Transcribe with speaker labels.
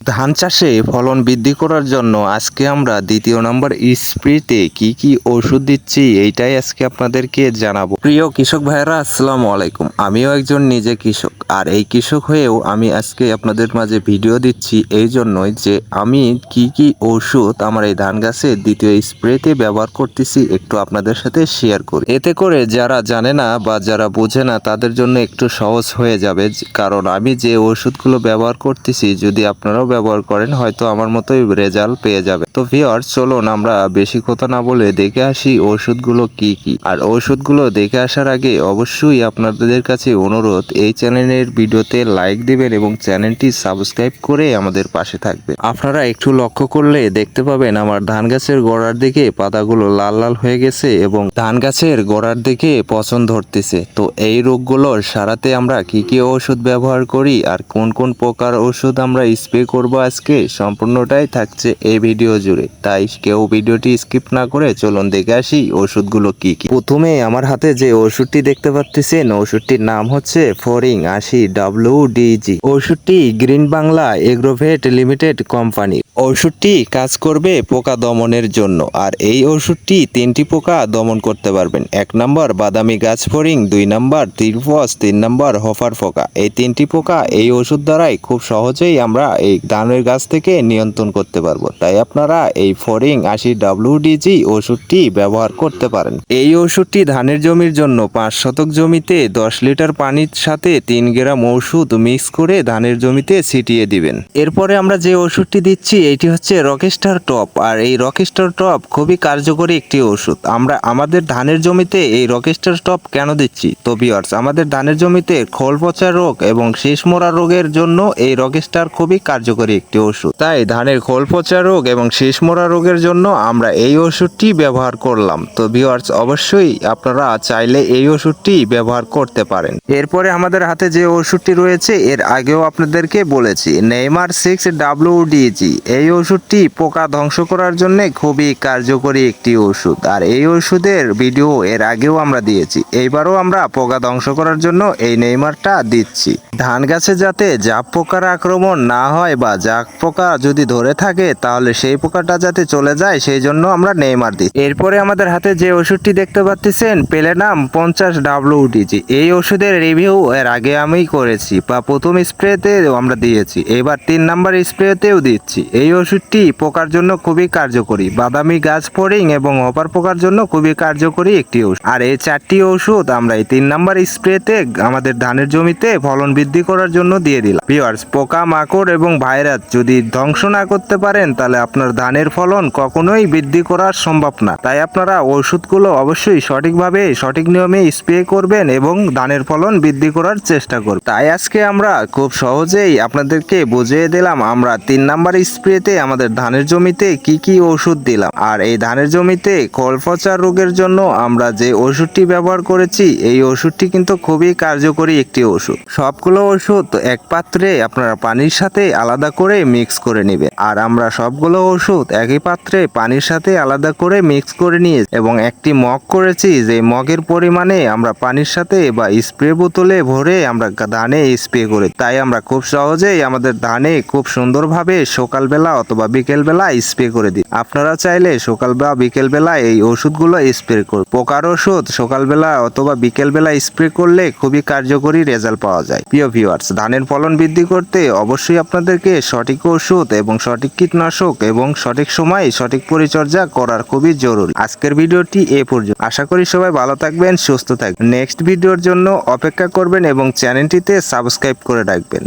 Speaker 1: ধান চাষে ফলন বৃদ্ধি করার জন্য আজকে আমরা দ্বিতীয় নম্বর স্প্রেতে কি কি ওষুধ দিচ্ছি এইটাই আজকে আপনাদেরকে জানাব। প্রিয় কৃষক ভাইরা আসসালামু আলাইকুম। আমিও একজন নিজে কৃষক, আর এই কৃষক হয়েও আমি আজকে আপনাদের মাঝে ভিডিও দিচ্ছি এই জন্যই যে আমি কি কি ওষুধ আমার এই ধান গাছে দ্বিতীয় স্প্রেতে ব্যবহার করতেছি একটু আপনাদের সাথে শেয়ার করি। এতে করে যারা জানে না বা যারা বোঝে না, তাদের জন্য একটু সহজ হয়ে যাবে। কারণ আমি যে ওষুধগুলো ব্যবহার করতেছি, যদি আপনারাও ব্যবহার করেন, হয়তো আমার মতোই রেজাল্ট পেয়ে যাবে। তো ভিওর চলুন আমরা বেশি কথা না বলে দেখে আসি ওষুধগুলো কি কি। আর ওষুধগুলো দেখে আসার আগে অবশ্যই আপনাদের কাছে অনুরোধ, এই চ্যানেলের ভিডিওতে লাইক দিবেন এবং চ্যানেলটি সাবস্ক্রাইব করে আমাদের পাশে থাকবেন। আপনারা একটু লক্ষ্য করলে দেখতে পাবেন আমার ধান গাছের গোড়ার দিকে পাতাগুলো লাল লাল হয়ে গেছে এবং ধান গাছের গোড়ার দিকে পচন ধরতেছে। তো এই রোগগুলোর সারাতে আমরা কি কি ওষুধ ব্যবহার করি আর কোন কোন প্রকার ওষুধ আমরা স্প্রে করব আজকে। সম্পূর্ণটাই থাকছে এই ভিডিও জুড়ে। তাই কেউ ভিডিওটি স্কিপ না করে চলুন দেখে আসি ওষুধগুলো কি কি। প্রথমে আমার হাতে যে ওষুধটি দেখতে পাচ্ছেন ওষুধটির নাম হচ্ছে ফরিং আশি ডাব্লিউ ডিজি ওষুধটি green Bangla agrovet limited company. ওষুধটি কাজ করবে পোকা দমনের জন্য। আর এই ওষুধটি তিনটি পোকা দমন করতে পারবেন। এক নম্বর বাদামি গাছ ফরিং, দুই নম্বর ত্রিফস, তিন নম্বর হফার পোকা এই তিনটি পোকা এই ওষুধ দ্বারাই খুব সহজেই আমরা এই ধানের গাছ থেকে নিয়ন্ত্রণ করতে পারব। তাই আপনারা এই ফরিং আশি ডাব্লিউডিজি ওষুধটি ব্যবহার করতে পারেন। এই ওষুধটি ধানের জমির জন্য পাঁচ শতক জমিতে দশ লিটার পানির সাথে তিন গ্রাম ওষুধ মিক্স করে ধানের জমিতে ছিটিয়ে দিবেন। এরপরে আমরা যে ওষুধটি দিচ্ছি, এটি হচ্ছে রকেস্টার টপ। আর এই রকেস্টার টপ খুবই কার্যকরী একটি ওষুধ। আমরা আমাদের ধানের জমিতে এই রকেস্টার টপ কেন দিচ্ছি? তো বিয়ার্স আমাদের ধানের জমিতে খোল পচা রোগ এবং শেষ মোড়া রোগের জন্য এই রকেস্টার খুবই কার্যকরী। একটি ওষুধ। তাই ধানের খোল পচা রোগ এবং শেষ মোড়া রোগের জন্য আমরা এই ওষুধটি ব্যবহার করলাম। তো ভিওয়ার্স অবশ্যই আপনারা চাইলে এই ওষুধটি ব্যবহার করতে পারেন। এরপরে আমাদের হাতে যে ওষুধটি রয়েছে, এর আগেও আপনাদেরকে বলেছি, নেইমার সিক্স ডাব্লিউডিজি এই ওষুধটি পোকা ধ্বংস করার জন্য খুবই কার্যকরী একটি ওষুধ। আর এই ওষুধের ভিডিও এর আগেও আমরা দিয়েছি। এইবারও আমরা পোকা ধ্বংস করার জন্য এই নেইমারটা দিচ্ছি। ধান গাছে যাতে জাপ পোকার আক্রমণ না হয় বা জাপ পোকা যদি ধরে থাকে, তাহলে সেই পোকাটা যাতে চলে যায়, সেই জন্য আমরা নেইমার দিই। এরপরে আমাদের হাতে যে ওষুধটি দেখতে পাচ্ছেন পেলেনাম পঞ্চাশ ডাব্লিউডিজি। এই ওষুধের রিভিউ এর আগে আমি করেছি, বা প্রথম স্প্রেতে আমরা দিয়েছি। এবার তিন নাম্বার স্প্রেতেও দিচ্ছি। এই ওষুধটি পোকার জন্য খুবই কার্যকরী। বাদামি গাছ ফড়িং এবং অপার পোকার জন্য খুবই কার্যকরী একটি ওষুধ। আর এই চারটি ওষুধ আমরা এই তিন নাম্বার স্প্রেতে আমাদের ধানের জমিতে ফলন বৃদ্ধি করার জন্য দিয়ে দিলাম। পোকা মাকড় এবং ভাইরাস যদি ধ্বংস না করতে পারেন, তাহলে আপনার ধানের ফলন কখনোই বৃদ্ধি করা সম্ভব না। তাই আপনারা ওষুধগুলো অবশ্যই সঠিকভাবে, সঠিক নিয়মে স্প্রে করবেন এবং ধানের ফলন বৃদ্ধি করার চেষ্টা করবেন। তাই আজকে আমরা খুব সহজেই আপনাদেরকে বুঝিয়ে দিলাম, আমরা তিন নাম্বার স্প্রেতে আমাদের ধানের জমিতে কি কি ওষুধ দিলাম। আর এই ধানের জমিতে কলপচা রোগের জন্য আমরা যে ওষুধটি ব্যবহার করেছি, এই ওষুধটি কিন্তু খুবই কার্যকরী একটি ওষুধ। সবগুলো ওষুধ এক পাত্রে আপনারা পানির সাথে আলাদা করে মিক্স করে নেবেন আর আমরা সবগুলো ওষুধ একই পাত্রে পানির সাথে আলাদা করে মিক্স করে নিয়ে এবং একটি মগ করেছি যে মগের পরিমাণে আমরা পানির সাথে বা স্প্রে বোতলে ভরে আমরা ধানে স্প্রে করি। তাই আমরা খুব সহজেই আমাদের ধানে খুব সুন্দরভাবে সকালবেলা অথবা বিকেলবেলা স্প্রে করে দিই। আপনারা চাইলে সকাল বা বিকেলবেলা এই ওষুধগুলো স্প্রে করুন। পোকার ওষুধ সকালবেলা অথবা বিকেলবেলা স্প্রে করলে খুবই কার্যকরী রেজাল্ট পাওয়া যায়। প্রিয় ভিউয়ার্স ধানের ফলন বৃদ্ধি করতে অবশ্যই আপনাদেরকে সঠিক ওষুধ এবং সঠিক কীটনাশক এবং সঠিক সময়ে সঠিক পরিচর্যা করার খুবই জরুরি। আজকের ভিডিওটি এ পর্যন্ত। আশা করি সবাই ভালো থাকবেন, সুস্থ থাকবেন। নেক্সট ভিডিওর জন্য অপেক্ষা করবেন এবং চ্যানেলটিতে সাবস্ক্রাইব করে রাখবেন।